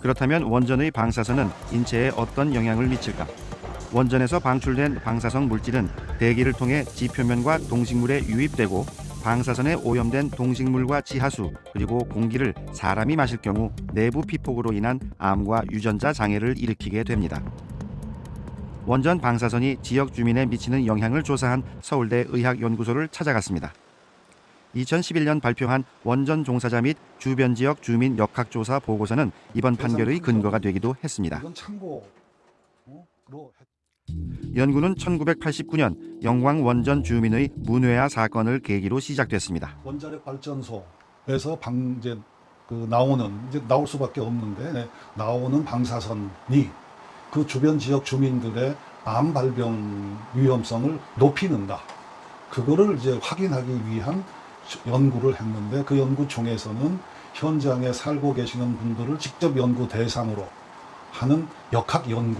그렇다면 원전의 방사선은 인체에 어떤 영향을 미칠까? 원전에서 방출된 방사성 물질은 대기를 통해 지표면과 동식물에 유입되고 방사선에 오염된 동식물과 지하수 그리고 공기를 사람이 마실 경우 내부 피폭으로 인한 암과 유전자 장애를 일으키게 됩니다. 원전 방사선이 지역 주민에 미치는 영향을 조사한 서울대 의학연구소를 찾아갔습니다. 2011년 발표한 원전 종사자 및 주변 지역 주민 역학조사 보고서는 이번 판결의 근거가 되기도 했습니다. 참고로 했- 연구는 1989년 영광 원전 주민의 문외화 사건을 계기로 시작됐습니다. 원자력 발전소에서 방 이제 그 나오는 이제 나올 수밖에 없는데 네, 나오는 방사선이 그 주변 지역 주민들의 암 발병 위험성을 높이는가 그거를 이제 확인하기 위한 연구를 했는데 그 연구 중에서는 현장에 살고 계시는 분들을 직접 연구 대상으로 하는 역학 연구